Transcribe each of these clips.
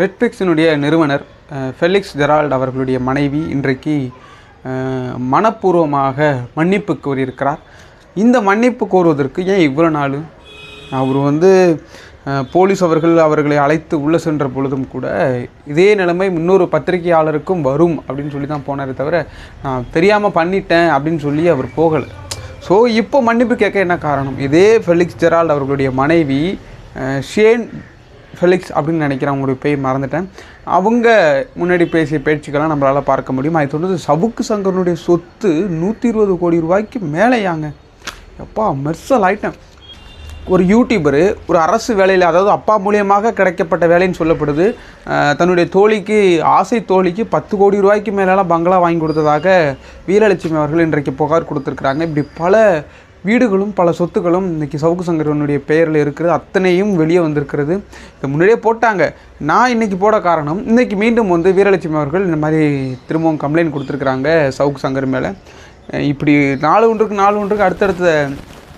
ரெட்பிக்ஸினுடைய நிறுவனர் Felix Gerald அவர்களுடைய மனைவி இன்றைக்கு மனப்பூர்வமாக மன்னிப்பு கோரியிருக்கிறார். இந்த மன்னிப்பு கோருவதற்கு ஏன் இவ்வளோ நாள்? அவர் வந்து போலீஸ் அவர்கள் அவர்களை அழைத்து உள்ளே சென்ற பொழுதும் கூட இதே நிலைமை இன்னொரு பத்திரிகையாளருக்கும் வரும் அப்படின்னு சொல்லி தான் போனாரே தவிர நான் தெரியாமல் பண்ணிட்டேன் அப்படின்னு சொல்லி அவர் போகலை. ஸோ இப்போ மன்னிப்பு கேட்க என்ன காரணம்? இதே ஃபெலிக்ஸ் ஜெரால்ட் அவர்களுடைய மனைவி ஷேன் ஃபெலிக்ஸ் அப்படின்னு நினைக்கிறேன் அவங்களுடைய பேர் மறந்துட்டேன். அவங்க முன்னாடி பேசிய பேச்சுக்கெல்லாம் நம்மளால் பார்க்க முடியும். அது தொடர்ந்து சவுக்கு சங்கரனுடைய சொத்து நூற்றி இருபது கோடி ரூபாய்க்கு மேலேயாங்க. எப்பா மெர்சல் ஆயிட்டேன் ஒரு யூடியூபரு ஒரு அரசு வேலையில் அதாவது அப்பா மூலியமாக கிடைக்கப்பட்ட வேலைன்னு சொல்லப்படுது. தன்னுடைய தோழிக்கு ஆசை தோழிக்கு பத்து கோடி ரூபாய்க்கு மேலெல்லாம் பங்களா வாங்கி கொடுத்ததாக வீரலட்சுமி அவர்கள் இன்றைக்கு புகார் கொடுத்துருக்குறாங்க. இப்படி பல வீடுகளும் பல சொத்துக்களும் இன்றைக்கி சவுக்கு சங்கரனுடைய பெயரில் இருக்கிறது. அத்தனையும் வெளியே வந்திருக்கிறது. இதை முன்னாடியே போட்டாங்க. நான் இன்றைக்கி போட காரணம் இன்றைக்கி மீண்டும் வந்து வீரலட்சுமி அவர்கள் இந்த மாதிரி திரும்பவும் கம்ப்ளைண்ட் கொடுத்துருக்குறாங்க சவுக்கு சங்கர் மேலே. இப்படி நாலு ஒன்றுக்கு நாலு ஒன்றுக்கு அடுத்தடுத்த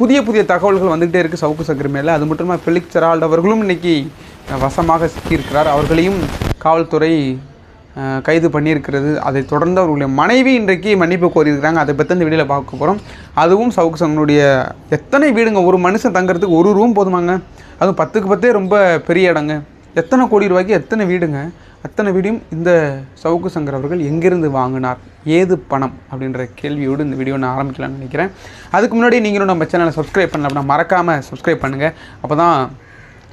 புதிய புதிய தகவல்கள் வந்துகிட்டே இருக்குது சவுக்கு சங்கர் மேலே. அது மட்டும் இல்லாமல் ஃபெலிக்ஸ் ஜெரால்ட் அவர்களும் இன்றைக்கி வசமாக சிக்கியிருக்கிறார். அவர்களையும் காவல்துறை கைது பண்ணியிருக்கிறது. அதை தொடர்ந்து அவர்களுடைய மனைவி இன்றைக்கு மன்னிப்பு கோரியிருக்கிறாங்க. அதை பற்றி இந்த வீடியோவில் பார்க்க போகிறோம் அதுவும் சவுக்கு சங்கனுடைய எத்தனை வீடுங்க? ஒரு மனுஷன் தங்குறதுக்கு ஒரு ரூம் போதுமாங்க? அதுவும் பத்துக்கு பத்தே ரொம்ப பெரிய இடங்க. எத்தனை கோடி ரூபாய்க்கு எத்தனை வீடுங்க? அத்தனை வீடியும் இந்த சவுக்கு சங்கர் அவர்கள் எங்கிருந்து வாங்கினார்? ஏது பணம்? அப்படின்ற கேள்வியோடு இந்த வீடியோ நான் ஆரம்பிக்கலாம்னு நினைக்கிறேன். அதுக்கு முன்னாடி நீங்களும் நம்ம சேனலை சப்ஸ்கிரைப் பண்ணல அப்படின்னா மறக்காமல் சப்ஸ்கிரைப் பண்ணுங்கள் அப்போ தான்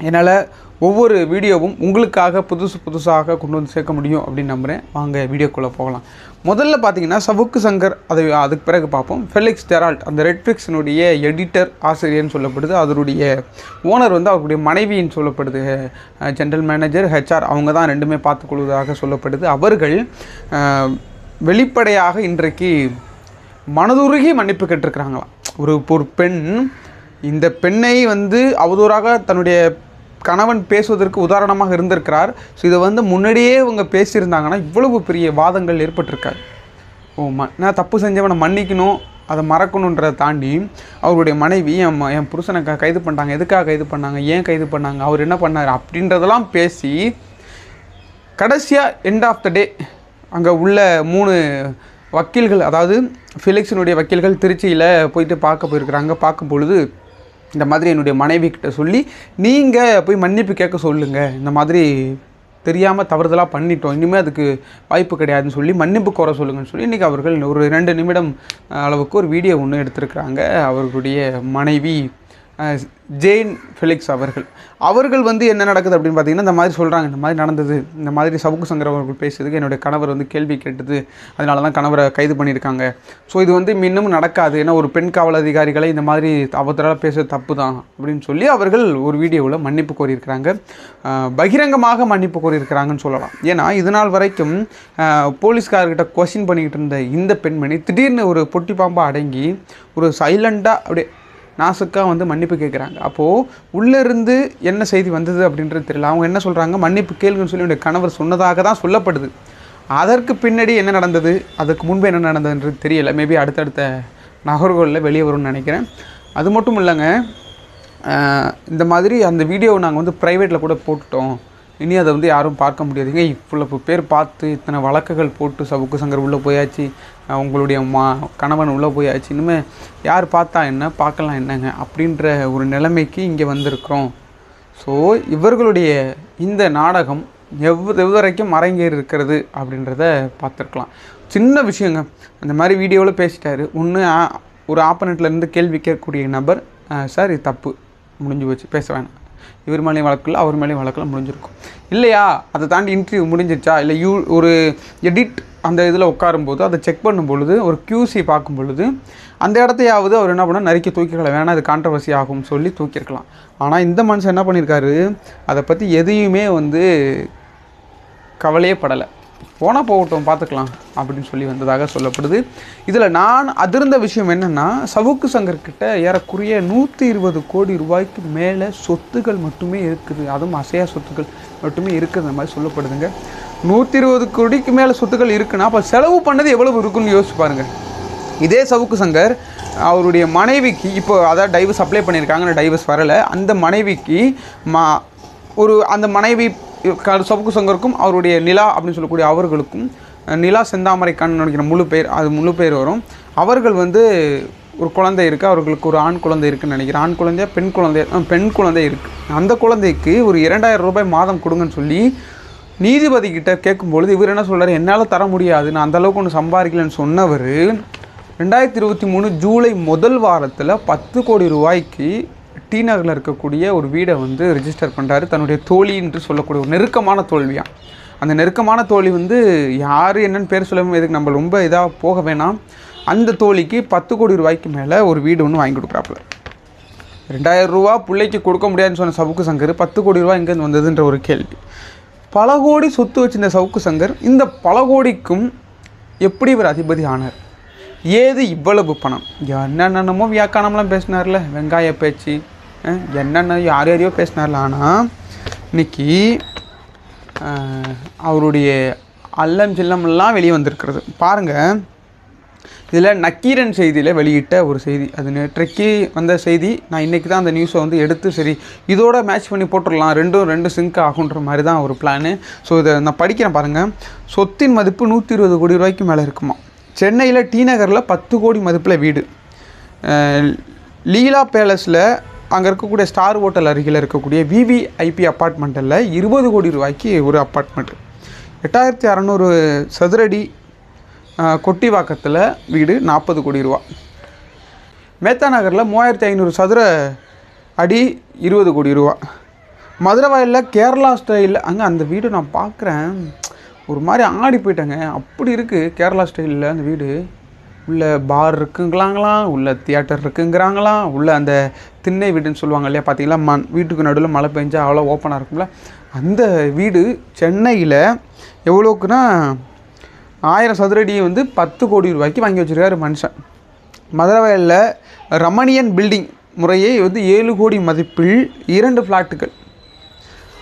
என்னால் ஒவ்வொரு வீடியோவும் உங்களுக்காக புதுசு புதுசாக கொண்டு வந்து சேர்க்க முடியும் அப்படின்னு நம்புகிறேன் வாங்க வீடியோக்குள்ளே போகலாம். முதல்ல பார்த்தீங்கன்னா சவுக்கு சங்கர் அதை அதுக்கு பிறகு பார்ப்போம். ஃபெலிக்ஸ் டெரால்ட் அந்த ரெட்ஃபிக்ஸினுடைய எடிட்டர் ஆசிரியர்னு சொல்லப்படுது. அதனுடைய ஓனர் வந்து அவருடைய மனைவின்னு சொல்லப்படுது. ஜென்ரல் மேனேஜர் ஹெச்ஆர் அவங்க தான் ரெண்டுமே பார்த்துக்கொள்வதாக சொல்லப்படுது. அவர்கள் வெளிப்படையாக இன்றைக்கு மனதுருகி மன்னிப்பு கேட்டிருக்கிறாங்களாம். ஒரு ஒரு பெண் இந்த பெண்ணை வந்து அவதூறாக தன்னுடைய கணவன் பேசுவதற்கு உதாரணமாக இருந்திருக்கிறார். ஸோ இதை வந்து முன்னாடியே இவங்க பேசியிருந்தாங்கன்னா இவ்வளவு பெரிய வாதங்கள் ஏற்பட்டிருக்காது. ஓ ம நான் தப்பு செஞ்சவனை மன்னிக்கணும் அதை மறக்கணுன்றதை தாண்டி அவருடைய மனைவி என் என் புருஷனை க கைது பண்ணாங்க எதுக்காக கைது பண்ணாங்க? ஏன் கைது பண்ணாங்க? அவர் என்ன பண்ணார்? அப்படின்றதெல்லாம் பேசி கடைசியாக எண்ட் ஆஃப் த டே அங்கே உள்ள மூணு வக்கீல்கள் அதாவது ஃபிலிக்ஸினுடைய வக்கீல்கள் திருச்சியில் போயிட்டு பார்க்க போயிருக்கிறாங்க. பார்க்கும் பொழுது இந்த மாதிரி என்னுடைய மனைவி கிட்ட சொல்லி நீங்கள் போய் மன்னிப்பு கேட்க சொல்லுங்கள் இந்த மாதிரி தெரியாமல் தவறுதலாக பண்ணிட்டோம். இனிமேல் அதுக்கு வாய்ப்பு கிடையாதுன்னு சொல்லி மன்னிப்பு கோர சொல்லுங்கன்னு சொல்லி இன்றைக்கி அவர்கள் ஒரு ரெண்டு நிமிடம் அளவுக்கு ஒரு வீடியோ ஒன்று எடுத்திருக்கிறாங்க. அவர்களுடைய மனைவி ஜெயின் ஃபெலிக்ஸ் அவர்கள். அவர்கள் வந்து என்ன நடக்குது அப்படின்னு பார்த்தீங்கன்னா இந்த மாதிரி சொல்கிறாங்க இந்த மாதிரி நடந்தது இந்த மாதிரி சவுக்கு சங்கர் அவர்கள் பேசுறதுக்கு என்னுடைய கணவர் வந்து கேள்வி கேட்டது அதனால தான் கணவரை கைது பண்ணியிருக்காங்க. ஸோ இது வந்து இன்னும் நடக்காது. ஏன்னா ஒரு பெண் காவல் அதிகாரிகளை இந்த மாதிரி அவத்தரால் பேசுறது தப்பு தான் அப்படின்னு சொல்லி அவர்கள் ஒரு வீடியோவில் மன்னிப்பு கோரியிருக்கிறாங்க. பகிரங்கமாக மன்னிப்பு கோரியிருக்கிறாங்கன்னு சொல்லலாம். ஏன்னா இது நாள் வரைக்கும் போலீஸ்கார்கிட்ட கொஷின் கொஸ்டின் பண்ணிக்கிட்டு இருந்த இந்த பெண்மணி திடீர்னு ஒரு பொட்டி பாம்பாக அடங்கி ஒரு சைலண்ட்டாக அப்படியே நாசுக்காக வந்து மன்னிப்பு கேட்குறாங்க அப்போது உள்ளேருந்து என்ன செய்தி வந்தது அப்படின்றது தெரியல. அவங்க என்ன சொல்கிறாங்க மன்னிப்பு கேளுங்கன்னு சொல்லி என்னுடைய கணவர் சொன்னதாக தான் சொல்லப்படுது. அதற்கு பின்னாடி என்ன நடந்தது? அதுக்கு முன்பு என்ன நடந்ததுன்றது தெரியல. மேபி அடுத்தடுத்த நகர்வுகளில் வெளியே வரும்னு நினைக்கிறேன். அது மட்டும் இல்லைங்க. இந்த மாதிரி அந்த வீடியோவை நாங்கள் வந்து ப்ரைவேட்டில் கூட போட்டுட்டோம். இனி அதை வந்து யாரும் பார்க்க முடியாதுங்க. இவ்வளவு பேர் பார்த்து இத்தனை வழக்குகள் போட்டு சவுக்கு சங்கர் உள்ளே போயாச்சு உங்களுடைய மா கணவன் உள்ளே போயாச்சு இனிமேல் யார் பார்த்தா என்ன பார்க்கலாம் என்னங்க அப்படின்ற ஒரு நிலைமைக்கு இங்கே வந்திருக்கிறோம். ஸோ இவர்களுடைய இந்த நாடகம் எவ் எவ்வரைக்கும் மறைங்கேறி இருக்கிறது அப்படின்றத பார்த்துருக்கலாம். சின்ன விஷயங்க. அந்த மாதிரி வீடியோவில் பேசிட்டாரு. ஒன்று ஒரு ஆப்பனண்ட்ல இருந்து கேள்வி கேட்கக்கூடிய நபர் சார் இது தப்பு. முடிஞ்சு போச்சு. பேச வேணாம். இவர் மேலேயும் வழக்கில் அவர் மேலேயும் வழக்கில் முடிஞ்சிருக்கும். இல்லையா? அதை தாண்டி இன்டர்வியூ முடிஞ்சிருச்சா? இல்லை யூ ஒரு எடிட் அந்த இதில் உட்காரும்போது அதை செக் பண்ணும் பொழுது ஒரு QC பார்க்கும் பொழுது அந்த இடத்தையாவது அவர் என்ன பண்ணால் நறுக்கி தூக்கிக்கலாம் வேணாம் அது கான்ட்ரவர்சி ஆகும்னு சொல்லி தூக்கியிருக்கலாம். ஆனால் இந்த மனுஷன் என்ன பண்ணியிருக்காரு? அதை பற்றி எதையுமே வந்து கவலையே படலை. போனால் போகட்டும் பார்த்துக்கலாம் அப்படின்னு சொல்லி வந்ததாக சொல்லப்படுது. இதில் நான் அதிர்ந்த விஷயம் என்னென்னா சவுக்கு சங்கர்கிட்ட ஏறக்குறைய நூற்றி இருபது கோடி ரூபாய்க்கு மேலே சொத்துகள் மட்டுமே இருக்குது. அதுவும் அசையா சொத்துக்கள் மட்டுமே இருக்குது மாதிரி சொல்லப்படுதுங்க. நூற்றி இருபது கோடிக்கு மேலே சொத்துக்கள் இருக்குன்னா அப்போ செலவு பண்ணது எவ்வளவு இருக்குன்னு யோசிச்சு பாருங்கள் இதே சவுக்கு சங்கர் அவருடைய மனைவிக்கு இப்போ அதாவது டைவர்ஸ் அப்ளை பண்ணியிருக்காங்க டைவர்ஸ் வரலை. அந்த மனைவிக்கு மா ஒரு அந்த மனைவி க- சங்கருக்கும் அவருடைய நிலா அப்படின்னு சொல்லக்கூடிய அவர்களுக்கும் நிலா செந்தாமரைக்கான் நினைக்கிற முழு பேர் அது முழு பேர் வரும். அவர்கள் வந்து ஒரு குழந்தை இருக்குது அவர்களுக்கு ஒரு ஆண் குழந்தை இருக்குன்னு நினைக்கிறேன். ஆண் குழந்தையா பெண் குழந்தை பெண் குழந்தை இருக்குது அந்த குழந்தைக்கு ஒரு இரண்டாயிரம் ரூபாய் மாதம் கொடுங்கன்னு சொல்லி நீதிபதி கிட்ட கேட்கும்பொழுது இவர் என்ன சொல்கிறார் என்னால் தர முடியாது. நான் அந்த அளவுக்கு ஒன்று சம்பாதிக்கலன்னு சொன்னவர் ரெண்டாயிரத்தி இருபத்தி மூணு ஜூலை முதல் வாரத்தில் பத்து கோடி ரூபாய்க்கு டி நகரில் இருக்கக்கூடிய ஒரு வீடை வந்து ரிஜிஸ்டர் பண்ணுறாரு தன்னுடைய தோழி என்று சொல்லக்கூடிய ஒரு நெருக்கமான தோல்வியாக அந்த நெருக்கமான தோழி வந்து யார் என்னென்னு பேர் சொல்ல இதுக்கு நம்ம ரொம்ப இதாக போக வேணாம். அந்த தோழிக்கு பத்து கோடி ரூபாய்க்கு மேலே ஒரு வீடு ஒன்று வாங்கி கொடுக்குறாப்புல. ரெண்டாயிரம் ரூபா பிள்ளைக்கு கொடுக்க முடியாதுன்னு சொன்ன சவுக்கு சங்கர் பத்து கோடி ரூபா எங்கேருந்து வந்ததுன்ற ஒரு கேள்வி. பல கோடி சொத்து வச்சிருந்த சவுக்கு சங்கர் இந்த பல கோடிக்கும் எப்படி இவர் அதிபதி ஆனார்? ஏது இவ்வளவு பணம்? என்னென்னமோ வியாக்கானம்லாம் பேசினார்ல. வெங்காய பேச்சு என்னென்ன யார் யாரையோ பேசினார்ல ஆனால் இன்னைக்கு அவருடைய அல்லம் சில்லமெல்லாம் வெளியே வந்திருக்கிறது. பாருங்கள் இதில் நக்கீரன் செய்தியில் வெளியிட்ட ஒரு செய்தி. அது நேற்றைக்கு வந்த செய்தி. நான் இன்றைக்கி தான் அந்த நியூஸை வந்து எடுத்து சரி இதோட மேட்ச் பண்ணி போட்டுடலாம். ரெண்டும் ரெண்டு சிங்க் ஆகுன்ற மாதிரி தான் ஒரு பிளானு ஸோ இதை நான் படிக்கிறேன் பாருங்கள் சொத்தின் மதிப்பு நூற்றி இருபது கோடி ரூபாய்க்கு மேலே இருக்குமா? சென்னையில் டி நகரில் பத்து கோடி மதிப்பில் வீடு. லீலா பேலஸில் அங்கே இருக்கக்கூடிய ஸ்டார் ஹோட்டல் அருகில் இருக்கக்கூடிய விவிஐபி அப்பார்ட்மெண்ட்டில் இருபது கோடி ரூபாய்க்கு ஒரு அப்பார்ட்மெண்ட் எட்டாயிரத்தி அறநூறு சதுரடி கொட்டிவாக்கத்தில் வீடு நாற்பது கோடி ரூபா. மேத்தா நகரில் மூவாயிரத்தி ஐநூறு சதுர அடி இருபது கோடி ரூபா. மதுரை வயலில் கேரளா ஸ்டைலில் அங்கே அந்த வீடு நான் பார்க்குறேன் ஒரு மாதிரி ஆடி போயிட்டேங்க. அப்படி இருக்குது கேரளா ஸ்டைலில் அந்த வீடு. உள்ள பார் இருக்குங்களாங்களாம் உள்ள தியேட்டர் இருக்குங்கிறாங்களாம் உள்ள அந்த திண்ணை வீடுன்னு சொல்லுவாங்க இல்லையா பார்த்தீங்களா? மண் வீட்டுக்கு நடுவில் மழை பெஞ்சா அவ்வளோ ஓப்பனாக இருக்கும்ல. அந்த வீடு சென்னையில் எவ்வளோக்குன்னா ஆயிரம் சதுரடியை வந்து பத்து கோடி ரூபாய்க்கு வாங்கி வச்சிருக்காரு மனுஷன். மதுரவயலில் ரமணியன் பில்டிங் முறையே வந்து ஏழு கோடி மதிப்பில் இரண்டு ஃப்ளாட்டுகள்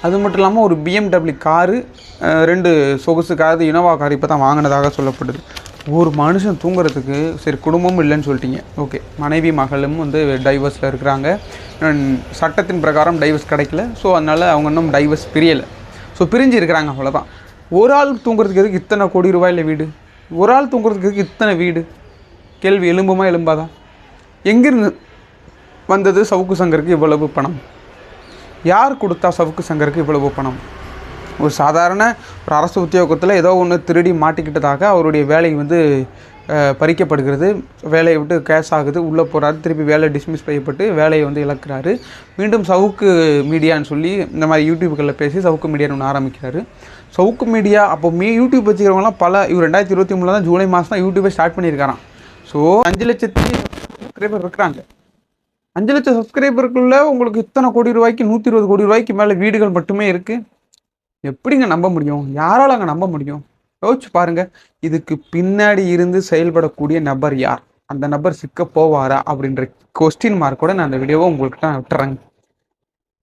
அது மட்டும் இல்லாமல் ஒரு பிஎம்டபிள்யூ காரு ரெண்டு சொகுசு காரு இனோவா கார் இப்போ தான் வாங்கினதாக சொல்லப்படுது. ஒரு மனுஷன் தூங்குறதுக்கு சரி குடும்பமும் இல்லைன்னு சொல்லிட்டீங்க. ஓகே மனைவி மகளும் வந்து டைவர்ஸில் இருக்கிறாங்க. சட்டத்தின் பிரகாரம் டைவர்ஸ் கிடைக்கல. ஸோ அதனால் அவங்க இன்னும் டைவர்ஸ் பிரியலை. ஸோ பிரிஞ்சு இருக்கிறாங்க அவ்வளோதான் ஒரு ஆள் தூங்குறதுக்கு எதுக்கு இத்தனை கோடி ரூபாயில் வீடு? ஒரு ஆள் தூங்குறதுக்கு எதுக்கு இத்தனை வீடு? கேள்வி எலும்புமா எலும்பாதான் எங்கிருந்து வந்தது சவுக்கு சங்கருக்கு இவ்வளவு பணம்? யார் கொடுத்தா சவுக்கு சங்கருக்கு இவ்வளவு பணம்? ஒரு சாதாரண ஒரு அரசு உத்தியோகத்தில் ஏதோ ஒன்று திருடி மாட்டிக்கிட்டதாக அவருடைய வேலை வந்து பறிக்கப்படுகிறது. வேலையை விட்டு கேஸ் ஆகுது உள்ளே போகிறாரு திருப்பி வேலை டிஸ்மிஸ் செய்யப்பட்டு வேலையை வந்து இழக்கிறாரு. மீண்டும் சவுக்கு மீடியான்னு சொல்லி இந்த மாதிரி யூடியூப்களில் பேசி சவுக்கு மீடியான்னு ஒன்று ஆரம்பிக்கிறாரு. சவுக்கு மீடியா அப்போ மீ யூடியூப் வச்சுக்கிறவங்களாம் பல இவர் ரெண்டாயிரத்தி இருபத்தி மூணில் தான் ஜூலை மாதம் தான் யூடியூபை ஸ்டார்ட் பண்ணியிருக்காராம். ஸோ அஞ்சு லட்சத்தி சப்ஸ்கிரைபர் இருக்கிறாங்க. அஞ்சு லட்சம் சப்ஸ்கிரைபருக்குள்ளே உங்களுக்கு இத்தனை கோடி ரூபாய்க்கு நூற்றி இருபது கோடி ரூபாய்க்கு மேலே வீடுகள் மட்டுமே இருக்குது எப்படிங்க நம்ப முடியும்? யாரால அங்கே நம்ப முடியும்? யோசிச்சு பாருங்க. இதுக்கு பின்னாடி இருந்து செயல்படக்கூடிய நபர் யார்? அந்த நபர் சிக்க போவாரா? அப்படின்ற கொஸ்டின் மார்க்கோட நான் அந்த வீடியோவை உங்களுக்கு நான் விட்டுறேங்க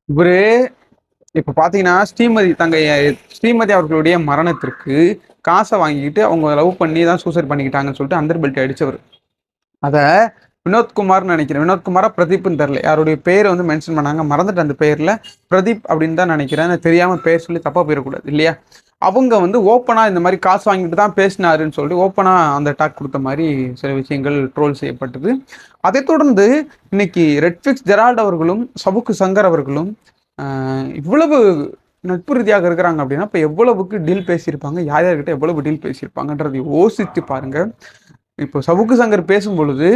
இவரு இப்போ பார்த்தீங்கன்னா ஸ்ரீமதி தங்க ஸ்ரீமதி அவர்களுடைய மரணத்திற்கு காசை வாங்கிக்கிட்டு அவங்க லவ் பண்ணி தான் சூசைட் பண்ணிக்கிட்டாங்கன்னு சொல்லிட்டு அந்தர் பெல்ட் அடிச்சவர். அதை வினோத்குமார்னு நினைக்கிறேன். வினோத்குமாரா பிரதீப்னு தெரில யாருடைய பேர் வந்து மென்ஷன் பண்ணாங்க. மறந்துட்டு அந்த பேரில். பிரதீப் அப்படின்னு தான் நினைக்கிறேன். தெரியாமல் பேர் சொல்லி தப்பாக போயிடக்கூடாது இல்லையா? அவங்க வந்து ஓப்பனாக இந்த மாதிரி காசு வாங்கிட்டு தான் பேசினாருன்னு சொல்லி ஓப்பனாக அந்த டாக் கொடுத்த மாதிரி சில விஷயங்கள் ட்ரோல் செய்யப்பட்டது. அதைத் தொடர்ந்து இன்னைக்கு ரெட்ஃபிக்ஸ் ஜெரால்ட் அவர்களும் சபுக்கு சங்கர் அவர்களும் இவ்வளவு நட்பு ரீதியாக இருக்கிறாங்க அப்படின்னா இப்போ எவ்வளவுக்கு டீல் பேசியிருப்பாங்க? யார் யார்கிட்ட எவ்வளவு டீல் பேசியிருப்பாங்கன்றதை யோசித்து பாருங்கள் இப்போ சவுக்கு சங்கர் பேசும்பொழுது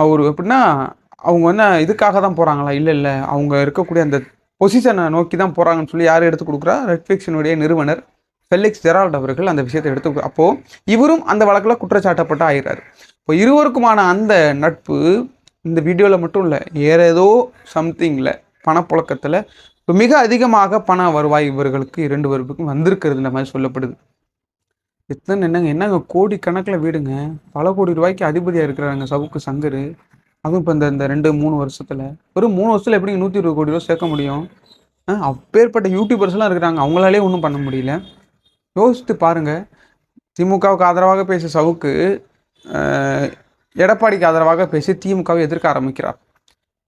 அவர் எப்படின்னா அவங்க வந்து இதுக்காக தான் போகிறாங்களா இல்லை இல்லை. அவங்க இருக்கக்கூடிய அந்த பொசிஷனை நோக்கி தான் போகிறாங்கன்னு சொல்லி யார் எடுத்து கொடுக்குறா? ரெட்ஃபிக்ஷனுடைய நிறுவனர் ஃபெலிக்ஸ் ஜெரால்ட் அவர்கள் அந்த விஷயத்தை எடுத்து அப்போது இவரும் அந்த வழக்கில் குற்றச்சாட்டப்பட்டு ஆகிறார் இப்போ இருவருக்குமான அந்த நட்பு இந்த வீடியோவில் மட்டும் இல்லை வேற ஏதோ சம்திங்கில் பணப்புழக்கத்தில் இப்போ மிக அதிகமாக பண வருவாய் இவர்களுக்கு இரண்டு பேருக்கும் இந்த மாதிரி சொல்லப்படுது. எத்தனை என்னங்க என்னங்க கோடி கணக்கில் வீடுங்க? பல கோடி ரூபாய்க்கு அதிபதியாக இருக்கிறாங்க சவுக்கு சங்கர். அதுவும் இப்போ இந்த இந்த ரெண்டு மூணு வருஷத்தில். வெறும் மூணு வருஷத்தில் எப்படிங்க நூற்றி இருபது கோடி ரூபா சேர்க்க முடியும்? ஆ, அப்பேற்பட்ட யூடியூபர்ஸ்லாம் இருக்கிறாங்க. அவங்களாலே ஒன்றும் பண்ண முடியல. யோசித்து பாருங்க. திமுகவுக்கு ஆதரவாக பேசிய சவுக்கு எடப்பாடிக்கு ஆதரவாக பேசி திமுகவை எதிர்க்க ஆரம்பிக்கிறார்.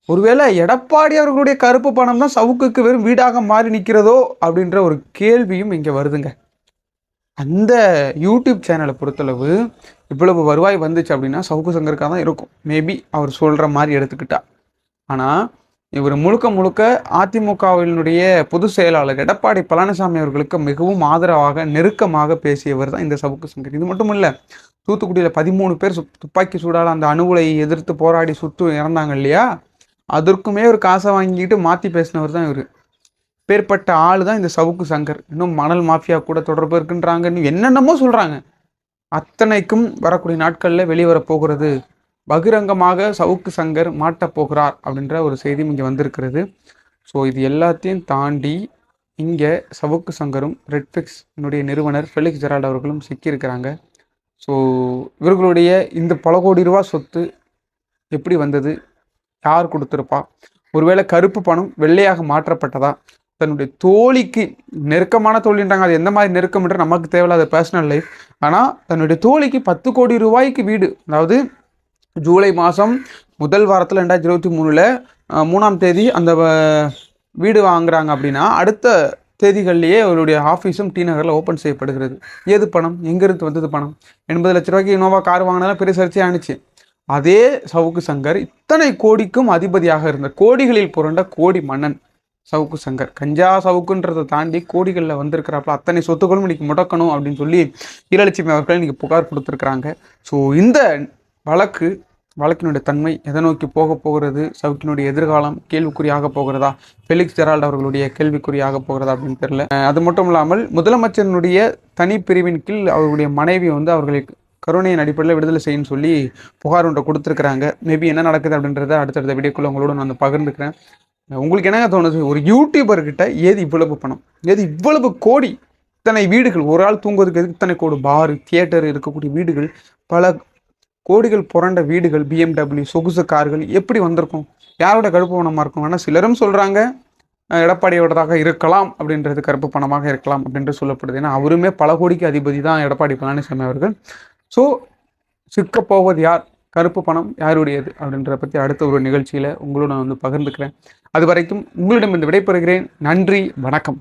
ஒருவேளை எடப்பாடி அவர்களுடைய கருப்பு பணம் தான் சவுக்குக்கு வெறும் வீடாக மாறி நிற்கிறதோ அப்படின்ற ஒரு கேள்வியும் இங்கே வருதுங்க. அந்த யூடியூப் சேனலை பொறுத்தளவு இவ்வளவு வருவாய் வந்துச்சு அப்படின்னா சவுக்கு சங்கருக்காக தான் இருக்கும். மேபி அவர் சொல்கிற மாதிரி எடுத்துக்கிட்டா. ஆனால் இவர் முழுக்க முழுக்க அதிமுகவினுடைய பொதுச் செயலாளர் எடப்பாடி பழனிசாமி அவர்களுக்கு மிகவும் ஆதரவாக நெருக்கமாக பேசியவர் தான் இந்த சவுக்கு சங்கர். இது மட்டும் இல்லை தூத்துக்குடியில் பதிமூணு பேர் சு துப்பாக்கி சூடால் அந்த அணுகுலை எதிர்த்து போராடி சுட்டு இறந்தாங்க இல்லையா? அதற்குமே ஒரு காசை வாங்கிட்டு மாற்றி பேசினவர் தான் இவர். பேர்பட்ட ஆள் தான் இந்த சவுக்கு சங்கர். இன்னும் மணல் மாஃபியா கூட தொடர்பு இருக்குன்றாங்கன்னு என்னென்னமோ சொல்கிறாங்க அத்தனைக்கும் வரக்கூடிய நாட்களில் வெளிவரப் போகிறது. பகிரங்கமாக சவுக்கு சங்கர் மாட்டப் போகிறார் அப்படின்ற ஒரு செய்தியும் இங்கே வந்திருக்கிறது. ஸோ இது எல்லாத்தையும் தாண்டி இங்கே சவுக்கு சங்கரும் ரெட்ஃபிக்ஸ் என்னுடைய நிறுவனர் ஃபெலிக்ஸ் ஜெரால்ட் அவர்களும் சிக்கியிருக்கிறாங்க. ஸோ இவர்களுடைய இந்த பல கோடி ரூபா சொத்து எப்படி வந்தது? யார் கொடுத்துருப்பா? ஒருவேளை கருப்பு பணம் வெள்ளையாக மாற்றப்பட்டதா? தன்னுடைய தோழிக்கு நெருக்கமான தோழின்றாங்க அது எந்த மாதிரி நெருக்கம்ன்ற நமக்கு தேவையில்லாத பர்சனல் லைஃப் ஆனால் தன்னுடைய தோழிக்கு பத்து கோடி ரூபாய்க்கு வீடு. அதாவது ஜூலை மாதம் முதல் வாரத்தில் ரெண்டாயிரத்தி இருபத்தி மூணில் மூணாம் தேதி அந்த வீடு வாங்குறாங்க அப்படின்னா அடுத்த தேதிகள்லேயே அவருடைய ஆஃபீஸும் டி நகரில் ஓப்பன் செய்யப்படுகிறது. ஏது பணம்? எங்கேருந்து வந்தது பணம்? எண்பது லட்ச ரூபாய்க்கு இனோவா கார் வாங்கினாலும் பெரிய சர்ச்சை ஆணுச்சு அதே சவுக்கு சங்கர் இத்தனை கோடிக்கும் அதிபதியாக இருந்த கோடிகளில் புரண்ட கோடி மன்னன். சவுக்கு சங்கர். கஞ்சா சவுக்குன்றதை தாண்டி கோடிகளில் வந்திருக்கிறாப்புல அத்தனை சொத்துக்களும் இன்றைக்கி முடக்கணும் அப்படின்னு சொல்லி ஈரலட்சுமி அவர்கள் இன்றைக்கி புகார் கொடுத்துருக்குறாங்க. ஸோ இந்த வழக்கு வழக்கினுடைய தன்மை எதை நோக்கி போக போகிறது? சவுக்கினுடைய எதிர்காலம் கேள்விக்குறியாக போகிறதா? ஃபெலிக்ஸ் ஜெரால்ட் அவர்களுடைய கேள்விக்குறியாக போகிறதா அப்படின்னு தெரியல. அது மட்டும் இல்லாமல் முதலமைச்சரினுடைய தனி பிரிவின் கீழ் அவருடைய மனைவி வந்து அவர்களை கருணையின் அடிப்படையில் விடுதலை செய்யுன்னு சொல்லி புகார் ஒன்றை கொடுத்துருக்குறாங்க. மேபி என்ன நடக்குது அப்படின்றத அடுத்தடுத்த வீடியோக்குள்ள உங்களோட நான் வந்து பகிர்ந்துக்கிறேன். உங்களுக்கு என்னங்க தோணுது? ஒரு யூடியூபர்கிட்ட ஏது இவ்வளவு பணம்? ஏது இவ்வளவு கோடி? இத்தனை வீடுகள் ஒரு ஆள் தூங்குவதற்கு எதுக்கு இத்தனை கோடி? பார் தியேட்டர் இருக்கக்கூடிய வீடுகள் பல கோடிகள் புரண்ட வீடுகள் பிஎம்டபிள்யூ சொகுசு கார்கள் எப்படி வந்திருக்கும்? யாரோட கருப்பு பணமாக இருக்கும்? ஆனால் சிலரும் சொல்கிறாங்க எடப்பாடியோடதாக இருக்கலாம் அப்படின்றது கருப்பு பணமாக இருக்கலாம் அப்படின்ட்டு சொல்லப்படுது. ஏன்னா அவருமே பல கோடிக்கு அதிபதி தான் எடப்பாடி பழனிசாமி அவர்கள். ஸோ சிக்கப்போவது யார்? கருப்பு பணம் யாருடையது? அப்படின்றத பற்றி அடுத்த ஒரு நிகழ்ச்சியில் உங்களோட நான் வந்து பகிர்ந்துக்கிறேன். அது வரைக்கும் உங்களிடம் இந்த விடைபெறுகிறேன். நன்றி வணக்கம்.